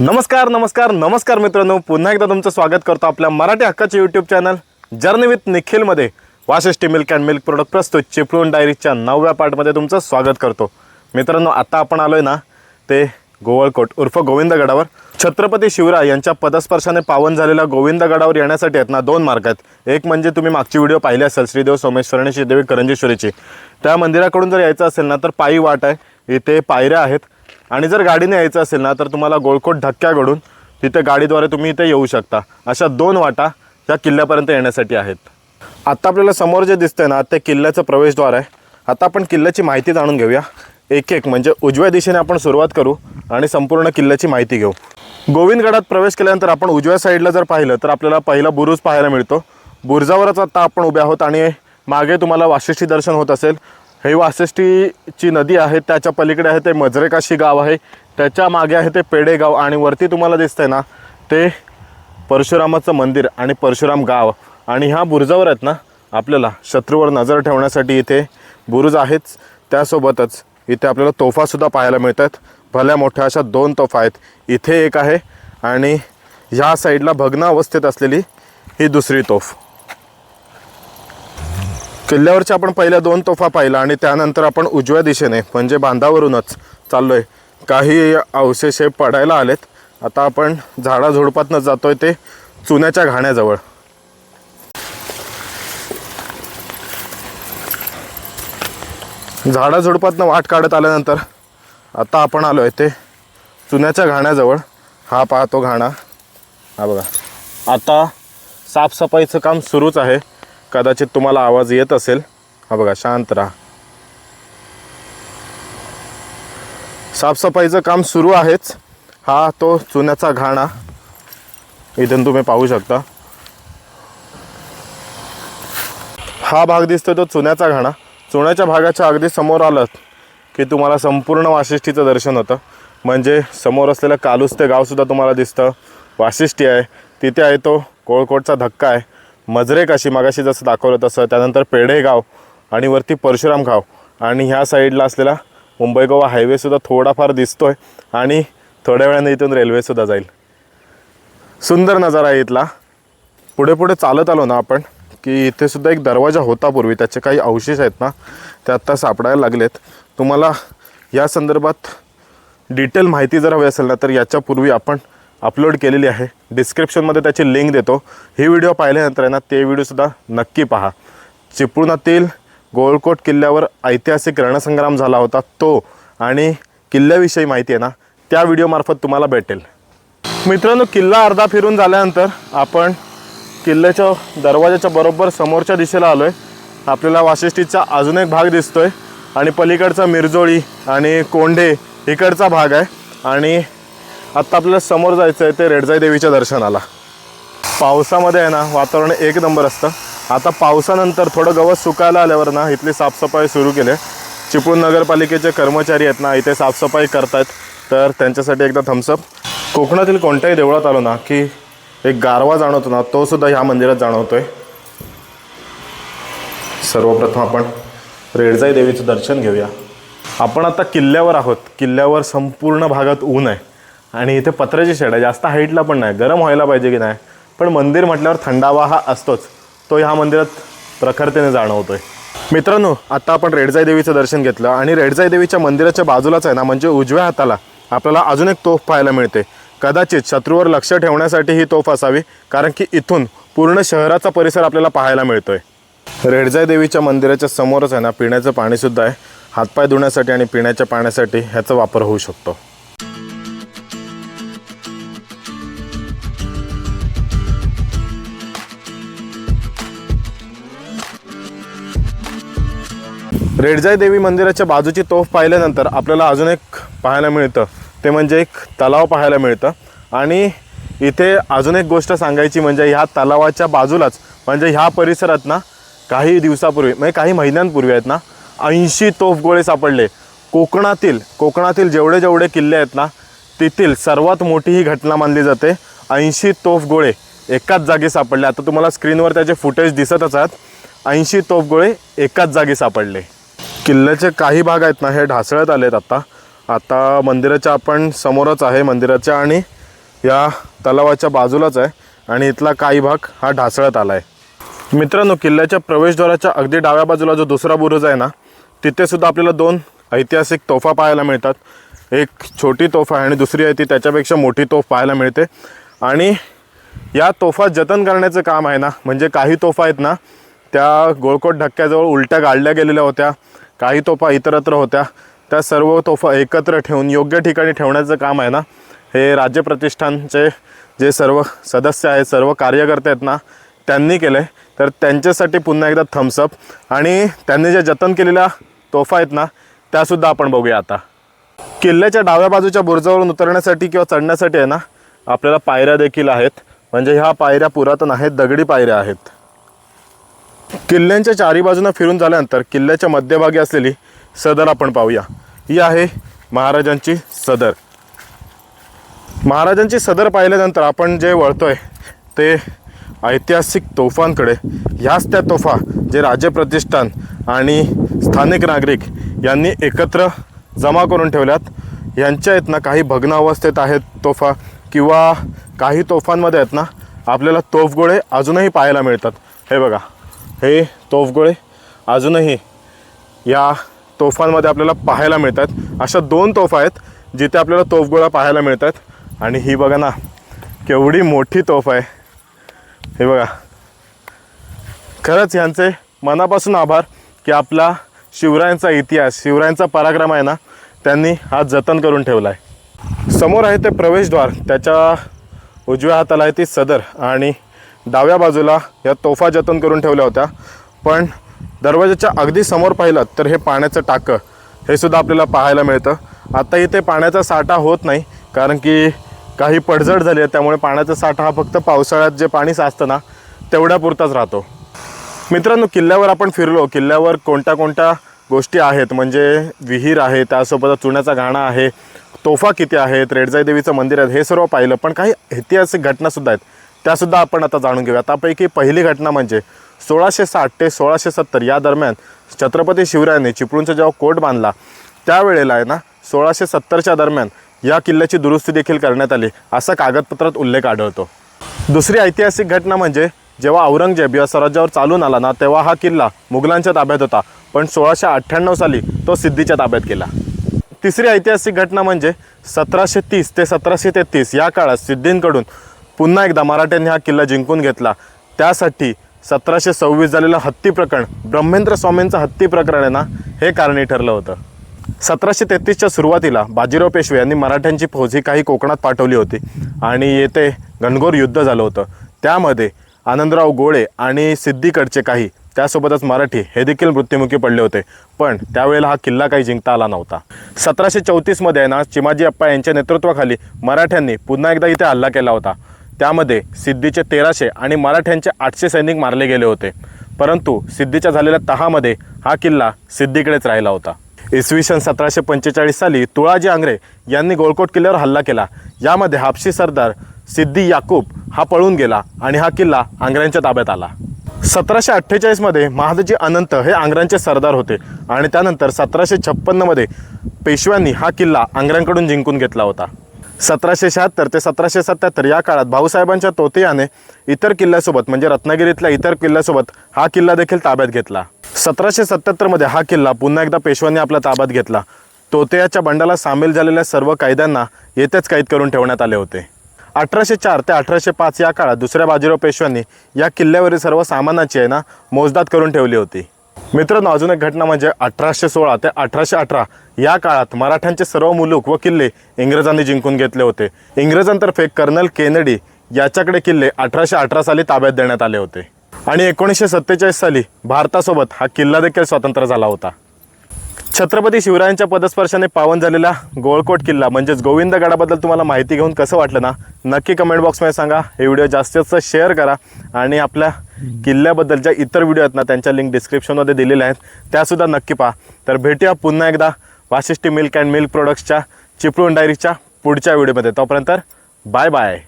नमस्कार नमस्कार नमस्कार मित्रांनो. पुन्हा एकदा तुमचं स्वागत करतो आपल्या मराठी हक्काचे YouTube channel journey with निखिलमध्ये. Vashishti milk and milk product प्रस्तुत चिपळूण डायरीच्या नवव्या पार्टमध्ये तुमचं स्वागत करतो. मित्रांनो आता आपण आलो आहे ना ते गोवळकोट उर्फ गोविंदगडावर. छत्रपती शिवराय यांच्या पदस्पर्शाने पावन झालेल्या गोविंदगडावर येण्यासाठी आहेत ना दोन मार्ग आहेत. एक म्हणजे तुम्ही मागची व्हिडिओ पाहिली असेल श्रीदेव सोमेश्वर आणि श्रीदेवी करंजेश्वरीची. त्या मंदिराकडून जर यायचं असेल ना तर पायी वाट आहे. इथे पायऱ्या आहेत. आणि जर गाडीने यायचं असेल ना तर तुम्हाला गोळकोट धक्क्याकडून तिथे गाडीद्वारे तुम्ही इथे येऊ शकता. अशा दोन वाटा या किल्ल्यापर्यंत येण्यासाठी आहेत. आत्ता आपल्याला समोर जे दिसतंय ना ते किल्ल्याचं प्रवेशद्वार आहे. आता आपण किल्ल्याची माहिती जाणून घेऊया. एक एक म्हणजे उजव्या दिशेने आपण सुरुवात करू आणि संपूर्ण किल्ल्याची माहिती घेऊ. गोविंदगडात प्रवेश केल्यानंतर आपण उजव्या साईडला जर पाहिलं तर आपल्याला पहिला बुरुज पाहायला मिळतो. बुरुजावरच आत्ता आपण उभे आहोत आणि मागे तुम्हाला वाशिष्ठी दर्शन होत असेल. हे वाशिष्ठीची नदी आहे त्याच्या पलीकडे आहे ते मजरेकाशी गाव आहे. त्याच्यामागे आहे ते पेडेगाव आणि वरती तुम्हाला दिसतंय ना ते परशुरामाचं मंदिर आणि परशुराम गाव. आणि ह्या बुरुजावर आहेत ना आपल्याला शत्रूवर नजर ठेवण्यासाठी इथे बुरुज आहेच त्यासोबतच इथे आपल्याला तोफासुद्धा पाहायला मिळतात. भल्या मोठ्या अशा दोन तोफा आहेत. इथे एक आहे आणि ह्या साईडला भग्न अवस्थेत असलेली ही दुसरी तोफ. किल्ल्यावरच्या आपण पहिल्या दोन तोफा पाहिला आणि त्यानंतर आपण उजव्या दिशेने म्हणजे बांधावरूनच चाललो आहे काही अवशेष हे पडायला आलेत. आता आपण झाडाझुडपातनं जातोय ते चुन्याच्या घाण्याजवळ. झाडाझुडपातनं वाट काढत आल्यानंतर आता आपण आलो आहे ते चुन्याच्या घाण्याजवळ. हा पाहतो घाणा. हा बघा. आता साफसफाईचं काम सुरूच आहे. कदाचित तुम्हाला आवाज येत असेल. हा बघा शांत राहा. साफसफाईचं काम सुरू आहेच. हा तो चुन्याचा घाणा. इथून तुम्ही पाहू शकता. हा भाग दिसतोय तो चुन्याचा घाणा. चुन्याच्या भागाच्या अगदी समोर आलं की तुम्हाला संपूर्ण वाशिष्ठीचं दर्शन होतं. म्हणजे समोर असलेलं कालुस ते गावसुद्धा तुम्हाला दिसतं. वाशिष्ठी आहे. तिथे आहे तो कोळकोटचा धक्का आहे. मजरे काशी मागाशी जसं दाखवलं तसं त्यानंतर पेढेगाव आणि वरती परशुराम गाव. आणि ह्या साईडला असलेला मुंबई गोवा हायवेसुद्धा थोडाफार दिसतो आहे आणि थोड्या वेळाने इथून रेल्वेसुद्धा जाईल. सुंदर नजारा आहे इथला. पुढे पुढे चालत आलो ना आपण की इथेसुद्धा एक दरवाजा होता पूर्वी त्याचे काही अवशेष आहेत ना ते आत्ता सापडायला लागलेत. तुम्हाला या संदर्भात डिटेल माहिती जर हवी असेल ना तर याच्यापूर्वी आपण अपलोड केलेली आहे. डिस्क्रिप्शनमध्ये त्याची लिंक देतो. ही व्हिडिओ पाहिल्यानंतर आहे ना ते व्हिडिओसुद्धा नक्की पहा. चिपळुणातील गोळकोट किल्ल्यावर ऐतिहासिक रणसंग्राम झाला होता तो आणि किल्ल्याविषयी माहिती आहे ना त्या व्हिडिओमार्फत तुम्हाला भेटेल. मित्रांनो किल्ला अर्धा फिरून झाल्यानंतर आपण किल्ल्याच्या दरवाजाच्या बरोबर समोरच्या दिशेला आलो आहे आपल्याला वाशिष्ठीचा अजून एक भाग दिसतोय आणि पलीकडचा मिरजोळी आणि कोंढे इकडचा भाग आहे. आणि आत्ता आपल्याला समोर जायचं आहे ते रेडजाई देवीच्या दर्शनाला. पावसामध्ये आहे ना वातावरण एक नंबर असतं. आता पावसानंतर थोडं गवत सुकायला आल्यावर ना इथली साफसफाई सुरू केली आहे. चिपळूण नगरपालिकेचे कर्मचारी आहेत ना इथे साफसफाई करतायत. तर त्यांच्यासाठी एकदा थम्सअप कोकणातील कोणत्याही देवळात आलो ना की एक गारवा जाणवतो ना तो सुद्धा ह्या मंदिरात जाणवतो आहे सर्वप्रथम आपण रेडजाई देवीचं दर्शन घेऊया. आपण आता किल्ल्यावर आहोत. किल्ल्यावर संपूर्ण भागात ऊन आहे. आणि इथे पत्र्याची शेड आहे. जास्त हाईटला पण नाही. गरम व्हायला पाहिजे की नाही? पण मंदिर म्हटल्यावर थंडावा हा असतोच. तो ह्या मंदिरात प्रखरतेने जाणवतोय. मित्रांनो आता आपण रेडजाई देवीचं दर्शन घेतलं आणि रेडजाई देवीच्या मंदिराच्या बाजूलाच आहे ना म्हणजे उजव्या हाताला आपल्याला अजून एक तोफ पाहायला मिळते. कदाचित शत्रूवर लक्ष ठेवण्यासाठी ही तोफ असावी कारण की इथून पूर्ण शहराचा परिसर आपल्याला पाहायला मिळतोय. रेडजाई देवीच्या मंदिराच्या समोरच आहे ना पिण्याचं पाणीसुद्धा आहे. हातपाय धुण्यासाठी आणि पिण्याच्या पाण्यासाठी ह्याचा वापर होऊ शकतो. रेडजाई देवी मंदिराच्या बाजूची तोफ पाहिल्यानंतर आपल्याला अजून एक पाहायला मिळतं. ते म्हणजे एक तलाव पाहायला मिळतं. आणि इथे अजून एक गोष्ट सांगायची म्हणजे ह्या तलावाच्या बाजूलाच म्हणजे ह्या परिसरात ना काही दिवसापूर्वी म्हणजे काही महिन्यांपूर्वी आहेत ना ऐंशी तोफगोळे सापडले. कोकणातील कोकणातील जेवढे जेवढे किल्ले आहेत ना तेथील सर्वात मोठी ही घटना मानली जाते. ऐंशी तोफगोळे एकाच जागी सापडले. आता तुम्हाला स्क्रीनवर त्याचे फुटेज दिसतच आहेत. ऐंशी तोफगोळे एकाच जागी सापडले. किल्ल्याचे काही भाग आहेत ना हे ढासळत आलेत आता. आता मंदिराच्या आपण समोरच आहे मंदिराच्या आणि या तलावाच्या बाजूलाच आहे. आणि इथला काही भाग हा ढासळत आला आहे मित्रांनो किल्ल्याच्या प्रवेशद्वाराच्या अगदी डाव्या बाजूला जो दुसरा बुरुज आहे ना तिथेसुद्धा आपल्याला दोन ऐतिहासिक तोफा पाहायला मिळतात. एक छोटी तोफा आहे आणि दुसरी आहे ती त्याच्यापेक्षा मोठी तोफ पाहायला मिळते. आणि या तोफा जतन करण्याचं काम आहे ना म्हणजे काही तोफा आहेत ना त्या गोळकोट धक्क्याजवळ उलट्या गाडल्या गेलेल्या होत्या. काही तोफा इतरत्र होत्या. त्या सर्व तोफा एकत्र ठेवून योग्य ठिकाणी ठेवण्याचं काम आहे ना हे राज्य प्रतिष्ठानचे जे सर्व सदस्य आहेत सर्व कार्यकर्ते आहेत ना त्यांनी केलं आहे तर त्यांच्यासाठी पुन्हा एकदा थम्सअप आणि त्यांनी जे जतन केलेल्या तोफा आहेत ना त्यासुद्धा आपण बघूया आता. किल्ल्याच्या डाव्या बाजूच्या बुरजावरून उतरण्यासाठी किंवा चढण्यासाठी आहे ना आपल्याला पायऱ्या देखील आहेत. म्हणजे ह्या पायऱ्या पुरातन आहेत दगडी पायऱ्या आहेत. किल्ल्यांच्या चारी बाजूंना फिरून झाल्यानंतर किल्ल्याच्या मध्यभागी असलेली सदर आपण पाहूया. ही आहे महाराजांची सदर. महाराजांची सदर पाहिल्यानंतर आपण जे वळतोय ते ऐतिहासिक तोफांकडे. ह्याच त्या तोफा जे राज्य प्रतिष्ठान आणि स्थानिक नागरिक यांनी एकत्र जमा करून ठेवल्यात. यांच्या आहेत ना काही भग्न अवस्थेत आहेत तोफा किंवा काही तोफांमध्ये आहेत ना आपल्याला तोफगोळे अजूनही पाहायला मिळतात. हे बघा. हे तोफगोळे अजूनही या तोफांमध्ये आपल्याला पाहायला मिळतात अशा दोन तोफा आहेत जिथे आपल्याला तोफगोळा पाहायला मिळतात आणि ही बघा ना केवढी मोठी तोफ आहे. हे बघा. खरंच यांचे मनापासून आभार की आपला शिवरायांचा इतिहास शिवरायांचा पराक्रम आहे ना त्यांनी हा जतन करून ठेवला आहे समोर आहे ते प्रवेशद्वार त्याच्या उजव्या हाताला आहे ती सदर आणि डाव्या बाजूला या तोफा जतन करून ठेवल्या होत्या. पण दरवाजाच्या अगदी समोर पाहिलं तर हे पाण्याचं टाकं हे सुद्धा आपल्याला पाहायला मिळतं. आता इथे पाण्याचा साठा होत नाही कारण की काही पडझड झाली आहे त्यामुळे पाण्याचा साठा हा फक्त पावसाळ्यात जे पाणी साचतं ना तेवढ्यापुरताच राहतो. मित्रांनो किल्ल्यावर आपण फिरलो. किल्ल्यावर कोणत्या कोणत्या गोष्टी आहेत? म्हणजे विहीर आहे त्यासोबत चुन्याचा घाणा आहे तोफा किती आहेत रेडजाई देवीचं मंदिर आहे हे सर्व पाहिलं. पण काही ऐतिहासिक घटनासुद्धा आहेत. त्यासुद्धा आपण आता जाणून घेऊया त्यापैकी पहिली घटना म्हणजे सोळाशे साठ ते सोळाशे सत्तर या दरम्यान छत्रपती शिवरायांनी चिपळूणचा जेव्हा कोट बांधला त्यावेळेला आहे ना सोळाशे सत्तरच्या दरम्यान या किल्ल्याची दुरुस्ती देखील करण्यात आली असा कागदपत्रात उल्लेख आढळतो. दुसरी ऐतिहासिक घटना म्हणजे जेव्हा औरंगजेब या स्वराज्यावर चालून आला ना तेव्हा हा किल्ला मुघलांच्या ताब्यात होता पण सोळाशे अठ्ठ्याण्णव साली तो सिद्धीच्या ताब्यात गेला. तिसरी ऐतिहासिक घटना म्हणजे सतराशे तीस ते सतराशे तेहतीस या काळात सिद्धींकडून पुन्हा एकदा मराठ्यांनी हा किल्ला जिंकून घेतला. त्यासाठी सतराशे सव्वीस झालेलं हत्ती प्रकरण ब्रह्मेंद्र स्वामींचं हत्ती प्रकरण आहे ना हे कारणी ठरलं होतं. सतराशे तेहतीसच्या सुरुवातीला बाजीराव पेशवे यांनी मराठ्यांची फौज ही काही कोकणात पाठवली होती आणि येथे घनघोर युद्ध झालं होतं. त्यामध्ये आनंदराव गोळे आणि सिद्धीकडचे काही त्यासोबतच मराठी हे देखील मृत्युमुखी पडले होते. पण त्यावेळेला हा किल्ला काही जिंकता आला नव्हता. सतराशे चौतीसमध्ये ना चिमाजी अप्पा यांच्या नेतृत्वाखाली मराठ्यांनी पुन्हा एकदा इथे हल्ला केला होता. त्यामध्ये सिद्धीचे तेराशे आणि मराठ्यांचे आठशे सैनिक मारले गेले होते. परंतु सिद्धीच्या झालेल्या तहामध्ये हा किल्ला सिद्धीकडेच राहिला होता. इसवी सन सतराशे पंचेचाळीस साली तुळाजी आंग्रे यांनी गोळकोट किल्ल्यावर हल्ला केला. यामध्ये हापशी सरदार सिद्धी याकूब हा पळून गेला आणि हा किल्ला आंग्र्यांच्या ताब्यात आला. सतराशे अठ्ठेचाळीसमध्ये महादजी अनंत हे आंग्र्यांचे सरदार होते आणि त्यानंतर सतराशे छप्पन्नमध्ये पेशव्यांनी हा किल्ला आंग्र्यांकडून जिंकून घेतला होता. सतराशे शहात्तर ते सतराशे सत्याहत्तर या काळात भाऊसाहेबांच्या तोतियाने इतर किल्ल्यासोबत म्हणजे रत्नागिरीतल्या इतर किल्ल्यासोबत हा किल्ला देखील ताब्यात घेतला. सतराशे सत्याहत्तरमध्ये हा किल्ला पुन्हा एकदा पेशव्यांनी आपल्या ताब्यात घेतला. तोतयाच्या बंडाला सामील झालेल्या सर्व कैद्यांना येथेच कैद करून ठेवण्यात आले होते. अठराशे चार ते अठराशे पाच या काळात दुसऱ्या बाजीराव पेशव्यांनी या किल्ल्यावरील सर्व सामानाची आहे ना मोजदाद करून ठेवली होती. मित्रांनो अजून एक घटना म्हणजे अठराशे सोळा ते अठराशे अठरा या काळात मराठ्यांचे सर्व मुलूक व किल्ले इंग्रजांनी जिंकून घेतले होते. इंग्रजांतर्फे कर्नल केनेडी याच्याकडे किल्ले अठराशे अठरा साली ताब्यात देण्यात आले होते. आणि एकोणीसशे सत्तेचाळीस साली भारतासोबत हा किल्ला देखील स्वतंत्र झाला होता. छत्रपती शिवरायांच्या पदस्पर्शाने पावन झालेला गोळकोट किल्ला म्हणजेच गोविंदगडाबद्दल तुम्हाला माहिती घेऊन कसं वाटलं ना? नक्की कमेंट बॉक्समध्ये सांगा. हे व्हिडिओ जास्तीत जास्त शेअर करा आणि आपल्या किल्ल्याबद्दल ज्या इतर व्हिडिओ आहेत ना त्यांच्या लिंक डिस्क्रिप्शनमध्ये दिलेल्या आहेत. त्यासुद्धा नक्की पहा. तर भेटूया पुन्हा एकदा वाशिष्ठी मिल्क अँड मिल्क प्रोडक्ट्सच्या चिपळूण डायरीच्या पुढच्या व्हिडिओमध्ये. तोपर्यंत बाय बाय